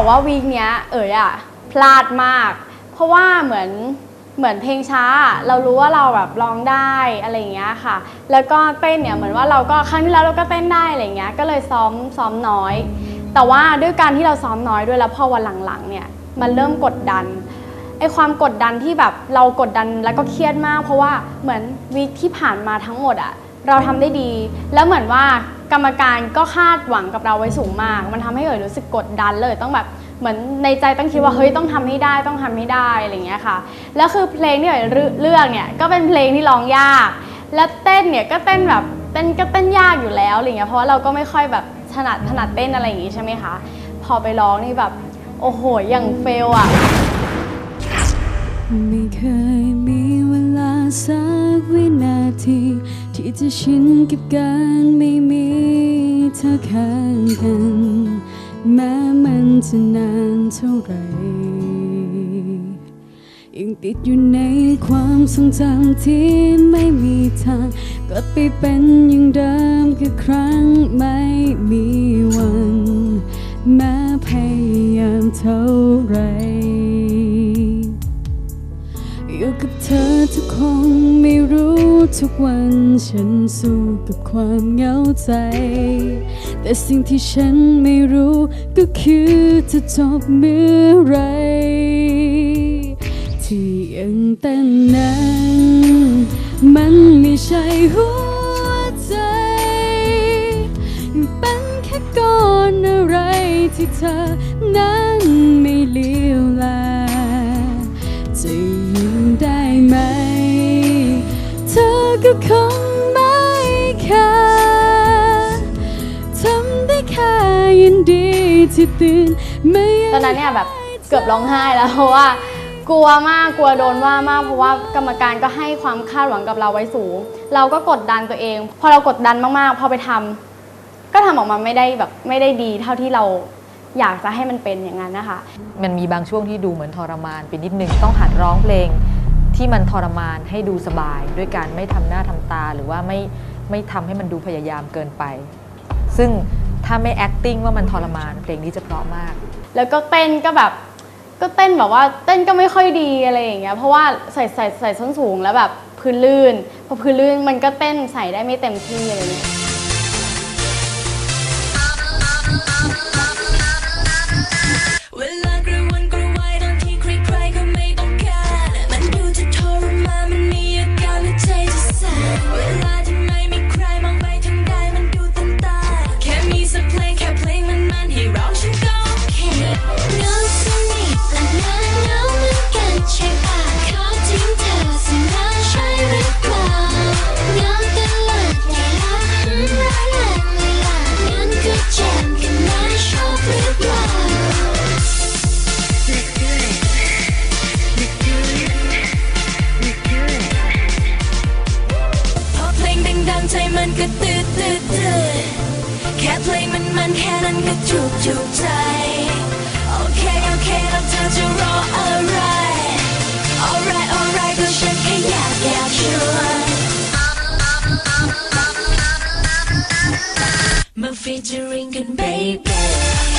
บอกว่าวีคเนี้ยเอ๋ยอะพลาดมาก เพราะว่าเหมือนเหมือนเพลงช้า เรารู้ว่าเราแบบร้องได้อะไรอย่างเงี้ยค่ะ แล้วก็เต้นเนี่ยเหมือนว่าเราก็ครั้งที่แล้วเราก็เต้นได้อะไรอย่างเงี้ยก็เลยซ้อมซ้อมน้อย แต่ว่าด้วยการที่เราซ้อมน้อยด้วยแล้วพอวันหลังๆเนี่ยมันเริ่มกดดันไอความกดดันที่แบบเรากดดันแล้วก็เครียดมาก เพราะว่าเหมือนวีคที่ผ่านมาทั้งหมดอะเราทำได้ดี แล้วเหมือนว่า กรรมการก็คาดหวังกับเราไว้สูงมาก มันทำให้เอ๋ยรู้สึกกดดันเลยต้องแบบเหมือนในใจต้องคิดว่าเฮ้ยต้องทำให้ได้ต้องทำให้ได้อะไรอย่างเงี้ยค่ะ แล้วคือเพลงที่เอ๋ยเลือกเนี่ยก็เป็นเพลงที่ร้องยาก และเต้นเนี่ยก็เต้นแบบเต้นก็เต้นยากอยู่แล้วอะไรเงี้ยเพราะว่าเราก็ไม่ค่อยแบบถนัดถนัดเต้นอะไรอย่างงี้ใช่ไหมคะพอไปร้องนี่แบบโอ้โหอย่างเฟลอะ ไม่เคยมีเวลาสักวินาที ที่จะชินกับการไม่มีเธอข้างกัน แม้มันจะนานเท่าไหรยังติดอยู่ในความทรงจำที่ไม่มีทางกลับไปเป็นอย่างเดิมคือครั้งไม่มีวัน แม้พยายามเท่าไรอยู่กับเธอทุกคงไม่รู้ ทุกวันฉันสู้กับความเหงาใจ แต่สิ่งที่ฉันไม่รู้ก็คือจะจบเมื่อไร ที่ยังเต้นนั้น มันไม่ใช่หัวใจ เป็นแค่ก้อนอะไรที่เธอนั้น ก็คงไม่แค่ทำได้แค่ยินดีที่ตื่นไม่ตอนนั้นเนี่ยแบบเกือบร้องไห้แล้วเพราะว่า กลัวมากกลัวโดนว่ามากเพราะว่ากรรมการก็ให้ความคาดหวังกับเราไว้สูง เราก็กดดันตัวเอง พอเรากดดันมากๆพอไปทำก็ทำออกมาไม่ได้แบบไม่ได้ดีเท่าที่เราอยากจะให้มันเป็นอย่างนั้นนะคะ มันมีบางช่วงที่ดูเหมือนทรมานไปนิดนึงต้องหัดร้องเพลง ที่มันทรมานให้ดูสบาย ด้วยการไม่ทำหน้าทำตาหรือว่าไม่ไม่ทำให้มันดูพยายามเกินไป ซึ่งถ้าไม่ acting ว่ามันทรมาน เพลงนี้จะเพราะมาก แล้วก็เต้นก็แบบก็เต้นแบบว่าเต้นก็ไม่ค่อยดีอะไรอย่างเงี้ยเพราะว่าใส่ใส่ใส่ส้นสูงแล้วแบบพื้นลื่นพอพื้นลื่นมันก็เต้นใส่ได้ไม่เต็มที่อะไรเงี้ย มันก็ตื่นตื่นตื่นแค่เพลงมันมันแค่นั้นก็ถูกถูกใจ โอเค โอเคแล้วเธอจะรออะไร alright alright ก็ฉันแค่อยากอยากชวนมา featuring กัน baby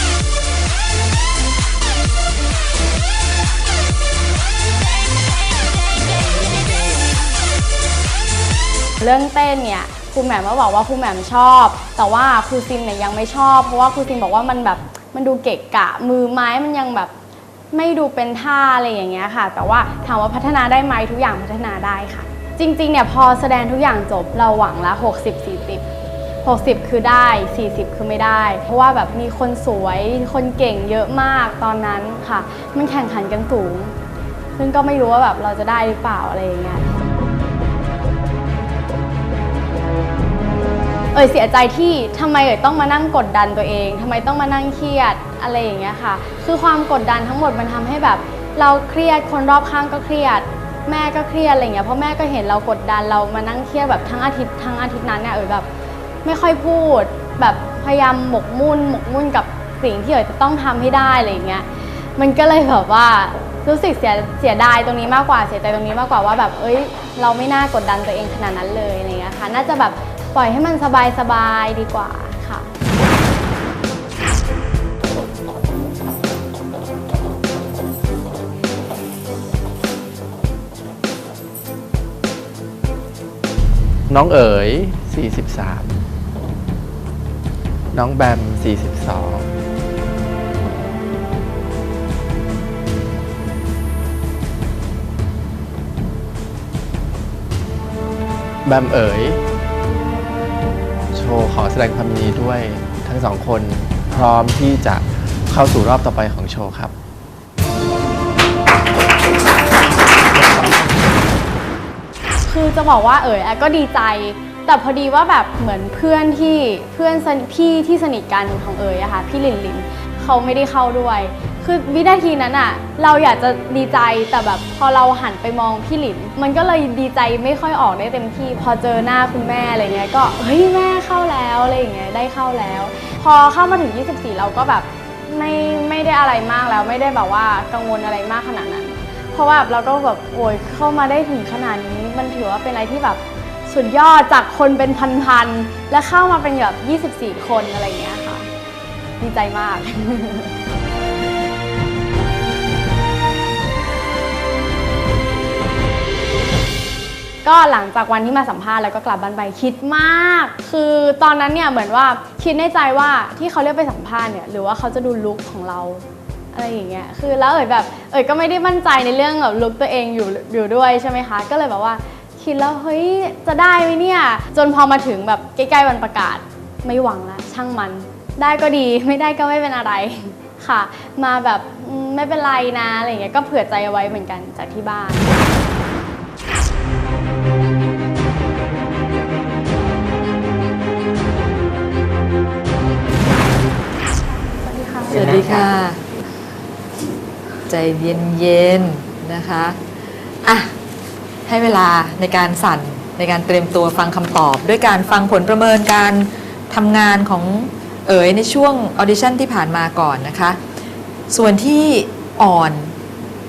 เรื่องเต้นเนี่ยครูแหม่มก็บอกว่าครูแหม่มชอบ แต่ว่าครูซิมเนี่ยยังไม่ชอบ เพราะว่าครูซิมบอกว่ามันแบบมันดูเกะกะมือไม้มันยังแบบไม่ดูเป็นท่าอะไรอย่างเงี้ยค่ะ แต่ว่าถามว่าพัฒนาได้ไหมทุกอย่างพัฒนาได้ค่ะ จริงๆเนี่ยพอแสดงทุกอย่างจบเราหวังละ 60 40 60 คือได้ 40 คือไม่ได้ เพราะว่าแบบมีคนสวยคนเก่งเยอะมากตอนนั้นค่ะ มันแข่งขันกันสูง ซึ่งก็ไม่รู้ว่าแบบเราจะได้หรือเปล่าอะไรอย่างเงี้ย เอ่ยเสียใจที่ทำไมเอ่ยต้องมานั่งกดดันตัวเองทำไมต้องมานั่งเครียดอะไรอย่างเงี้ยค่ะ คือความกดดันทั้งหมดมันทำให้แบบ เราเครียดคนรอบข้างก็เครียด แม่ก็เครียดอะไรเงี้ยเพราะแม่ก็เห็นเรากดดันเรามานั่งเครียดแบบทั้งอาทิตย์ทั้งอาทิตย์นั้นเนี่ยเอ่ยแบบ ไม่ค่อยพูด แบบพยายามหมกมุ่นหมกมุ่นกับสิ่งที่เอ่ยจะต้องทำให้ได้อะไรอย่างเงี้ยมันก็เลยแบบว่ารู้สึกเสียเสียดายตรงนี้มากกว่าเสียใจตรงนี้มากกว่าว่าแบบเอ้ย เราไม่น่ากดดันตัวเองขนาดนั้นเลยอะไรเงี้ยค่ะน่าจะแบบ ปล่อยให้มันสบายสบายดีกว่าค่ะ น้องเอ๋ย 43 น้องแบม 42แบมเอ๋ย ขอแสดงความยินดีด้วยทั้งสองคนพร้อมที่จะเข้าสู่รอบต่อไปของโชว์ครับ คือจะบอกว่าเอ๋ยแอะก็ดีใจ แต่พอดีว่าแบบเหมือนเพื่อนที่เพื่อนสนิทพี่ที่สนิทกันของเอ๋ยอะค่ะพี่ลินลินเขาไม่ได้เข้าด้วย คือวินาทีนั้นอะเราอยากจะดีใจแต่แบบพอเราหันไปมองพี่หลิน มันก็เลยดีใจไม่ค่อยออกได้เต็มที่ พอเจอหน้าคุณแม่อะไรเงี้ยก็เฮ้ยแม่เข้าแล้วอะไรอย่างเงี้ยได้เข้าแล้ว พอเข้ามาถึง 24 เราก็แบบไม่ไม่ได้อะไรมากแล้วไม่ได้แบบว่ากังวลอะไรมากขนาดนั้น เพราะว่าเราก็แบบโอยเข้ามาได้ถึงขนาดนี้ มันถือว่าเป็นอะไรที่แบบสุดยอดจากคนเป็นพันๆและเข้ามาเป็นแบบ 24 คนอะไรเงี้ยค่ะ ดีใจมาก ก็หลังจากวันที่มาสัมภาษณ์แล้วก็กลับบ้านไปคิดมาก คือตอนนั้นเนี่ยเหมือนว่าคิดในใจว่าที่เขาเรียกไปสัมภาษณ์เนี่ยหรือว่าเขาจะดูลุคของเราอะไรอย่างเงี้ย คือแล้วเอ่ยแบบเอ่ยก็ไม่ได้มั่นใจในเรื่องแบบลุคตัวเองอยู่อยู่ด้วยใช่ไหมคะ ก็เลยแบบว่าคิดแล้วเฮ้ยจะได้ไหมเนี่ย จนพอมาถึงแบบใกล้ๆวันประกาศไม่หวังละช่างมัน ได้ก็ดีไม่ได้ก็ไม่เป็นอะไรค่ะ มาแบบไม่เป็นไรนะอะไรเงี้ยก็เผื่อใจเอาไว้เหมือนกันจากที่บ้าน สวัสดีค่ะ ใจเย็นเย็นๆนะคะอะให้เวลาในการสั่นในการเตรียมตัวฟังคำตอบ ด้วยการฟังผลประเมินการทำงานของเอ๋ยในช่วงออดิชั่นที่ผ่านมาก่อนนะคะ ส่วนที่อ่อน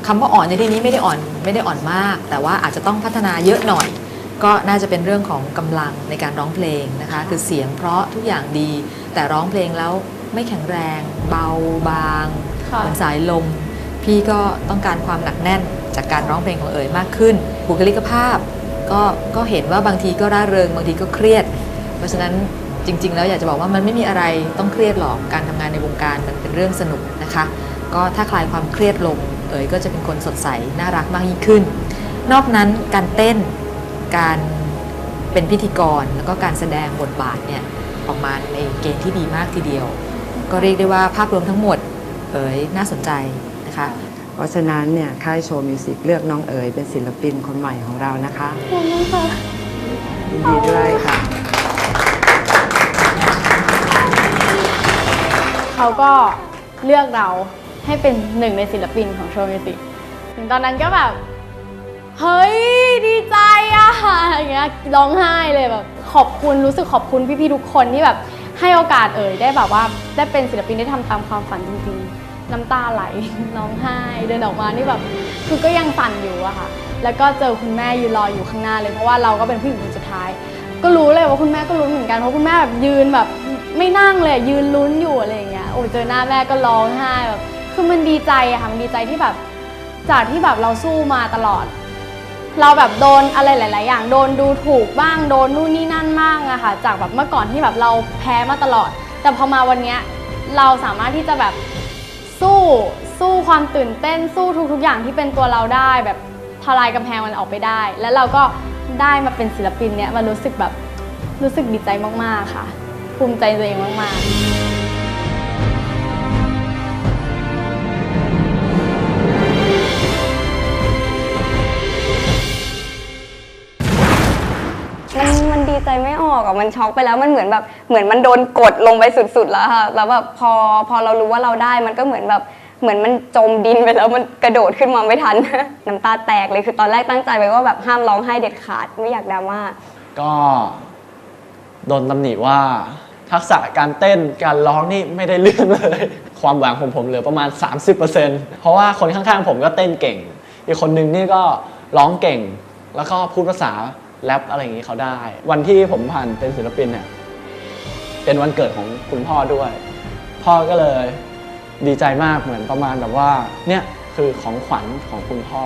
คำว่าอ่อนในที่นี้ไม่ได้อ่อนไม่ได้อ่อนมาก แต่ว่าอาจจะต้องพัฒนาเยอะหน่อย ก็น่าจะเป็นเรื่องของกำลังในการร้องเพลงนะคะ คือเสียงเพราะทุกอย่างดีแต่ร้องเพลงแล้ว ไม่แข็งแรง เบาบางค่ะเหมือนสายลม พี่ก็ต้องการความหนักแน่นจากการร้องเพลงของเอ๋ยมากขึ้น บุคลิกภาพก็ก็เห็นว่าบางทีก็ร่าเริง บางทีก็เครียด เพราะฉะนั้นจริง ๆ แล้วอยากจะบอกว่ามันไม่มีอะไรต้องเครียดหรอกการทำงานในวงการมันเป็นเรื่องสนุกนะคะ ก็ถ้าคลายความเครียดลงเอ๋ยก็จะเป็นคนสดใสน่ารักมากยิ่งขึ้น นอกนั้นการเต้นการเป็นพิธีกรแล้วก็การแสดงบทบาทเนี่ยออกมาในเกณฑ์ที่ดีมากทีเดียว ก็เรียกได้ว่าภาพรวมทั้งหมดเอ๋ยน่าสนใจนะคะเพราะฉะนั้นเนี่ยค่ายโชว์มิวสิกเลือกน้องเอ๋ยเป็นศิลปินคนใหม่ของเรานะคะยินดีด้วยค่ะ เขาก็เลือกเราให้เป็นหนึ่งในศิลปินของโชว์มิวสิกถึงตอนนั้นก็แบบ เฮ้ย ดีใจอะอย่างเงี้ยร้องไห้เลยแบบ ขอบคุณรู้สึกขอบคุณพี่ๆทุกคนที่แบบ ให้โอกาสเอ่ยได้แบบว่าได้เป็นศิลปินได้ทำตามความฝันจริงๆ น้ำตาไหลร้องไห้เดินออกมานี่แบบคือก็ยังสั่นอยู่อะค่ะ แล้วก็เจอคุณแม่ยืนรออยู่ข้างหน้าเลยเพราะว่าเราก็เป็นผู้หญิงคนสุดท้าย ก็รู้เลยว่าคุณแม่ก็ลุ้เหมือนกันเพราะคุณแม่แบบยืนแบบไม่นั่งเลยยืนลุ้นอยู่อะไรอย่างเงี้ยโอ้เจอหน้าแม่ก็ร้องไห้แบบคือมันดีใจอะค่ะมันดีใจที่แบบจากที่แบบเราสู้มาตลอด เราแบบโดนอะไรหลาย ๆ อย่างโดนดูถูกบ้างโดนนู่นนี่นั่นบ้างอะค่ะ จากแบบเมื่อก่อนที่แบบเราแพ้มาตลอด แต่พอมาวันเนี้ยเราสามารถที่จะแบบสู้สู้ความตื่นเต้นสู้ทุก ๆ อย่างที่เป็นตัวเราได้แบบทลายกำแพงมันออกไปได้ แล้วเราก็ได้มาเป็นศิลปินเนี้ยมันรู้สึกแบบรู้สึกดีใจมาก ๆ ค่ะ ภูมิใจตัวเองมาก ๆ อกอะมันช็อกไปแล้วมันเหมือนแบบเหมือนมันโดนกดลงไปสุดๆแล้วค่ะแล้วแบบพอพอเรารู้ว่าเราได้มันก็เหมือนแบบเหมือนมันจมดินไปแล้วมันกระโดดขึ้นมาไม่ทัน น้ำตาแตกเลยคือตอนแรกตั้งใจไว้ว่าแบบห้ามร้องไห้เด็ดขาดไม่อยากดราม่าก็โดนตำหนิว่าทักษะการเต้นการร้องนี่ไม่ได้เรื่องเลย ความหวังของผมเหลือประมาณ 30%เพราะว่าคนข้างๆผมก็เต้นเก่ง อีกคนนึงนี่ก็ร้องเก่ง แล้วก็พูดภาษา แรปอะไรอย่างนี้เขาได้ วันที่ผมผ่านเป็นศิลปินเนี่ยเป็นวันเกิดของคุณพ่อด้วย พ่อก็เลยดีใจมากเหมือนประมาณแบบว่าเนี่ยคือของขวัญของคุณพ่อ